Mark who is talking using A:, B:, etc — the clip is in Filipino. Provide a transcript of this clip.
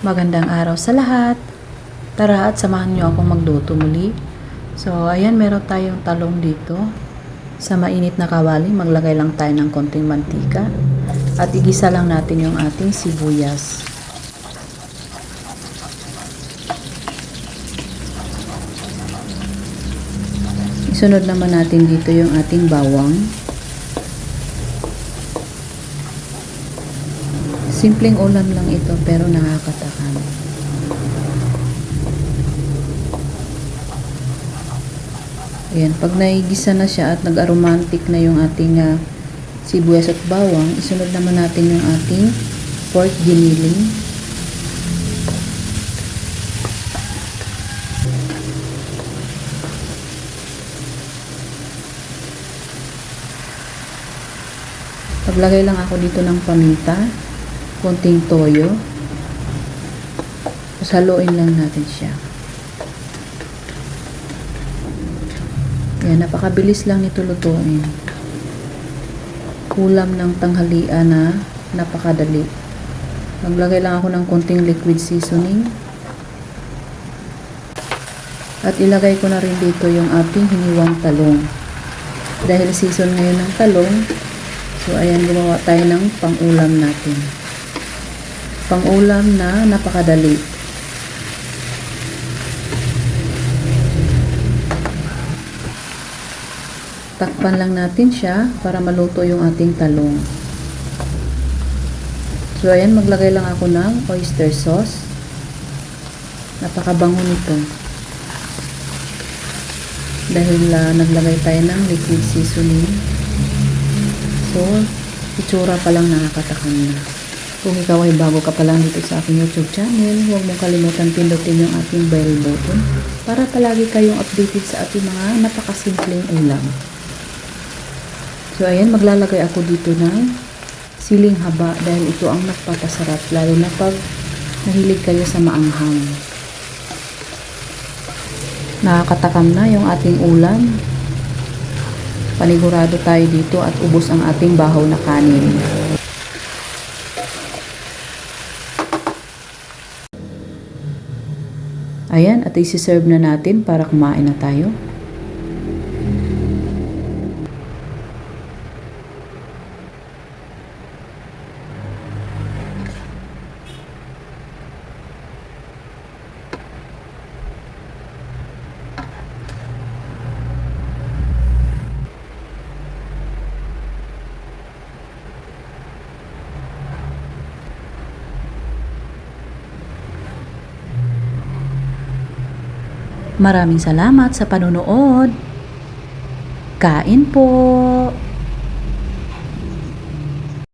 A: Magandang araw sa lahat. Tara at samahan niyo akong magluto muli. So, ayan, meron tayong talong dito. Sa mainit na kawali, maglagay lang tayo ng konting mantika. At igisa lang natin yung ating sibuyas. Isunod naman natin dito yung ating bawang. Simpleng ulam lang ito pero nakakatakam. Ayan, pag naigisa na siya at nag-aromantic na yung ating ah, sibuyas at bawang, isunod naman natin yung ating pork giniling. Paglagay lang ako dito ng paminta, konting toyo. Tapos haluin lang natin siya. Yan, napakabilis lang nito lutuin. Ulam ng tanghalian na napakadali. Maglagay lang ako ng konting liquid seasoning. At ilagay ko na rin dito yung ating hiniwang talong. Dahil season ngayon ng talong, so ayan gumawa tayo ng pang-ulam natin. Pang-ulam na napakadali. Takpan lang natin siya para maluto yung ating talong. So, ayan, maglagay lang ako ng oyster sauce. Napakabango nito. Dahil uh, naglagay tayo ng liquid seasoning. So, itsura pa lang nakakatakam na. Kung ikaw ay bago ka pa lang dito sa aking YouTube channel, huwag mong kalimutan pindutin yung ating bell button para palagi kayong updated sa ating mga napakasimpleng ulam. So, ayan, maglalagay ako dito ng siling haba dahil ito ang nagpapasarap, lalo na pag nahilig kayo sa maanghang. Nakakatakam na yung ating ulam. Panigurado tayo dito at ubos ang ating bahaw na kanin. Ayan, at isi-serve na natin para kumain na tayo. Maraming salamat sa panonood. Kain po!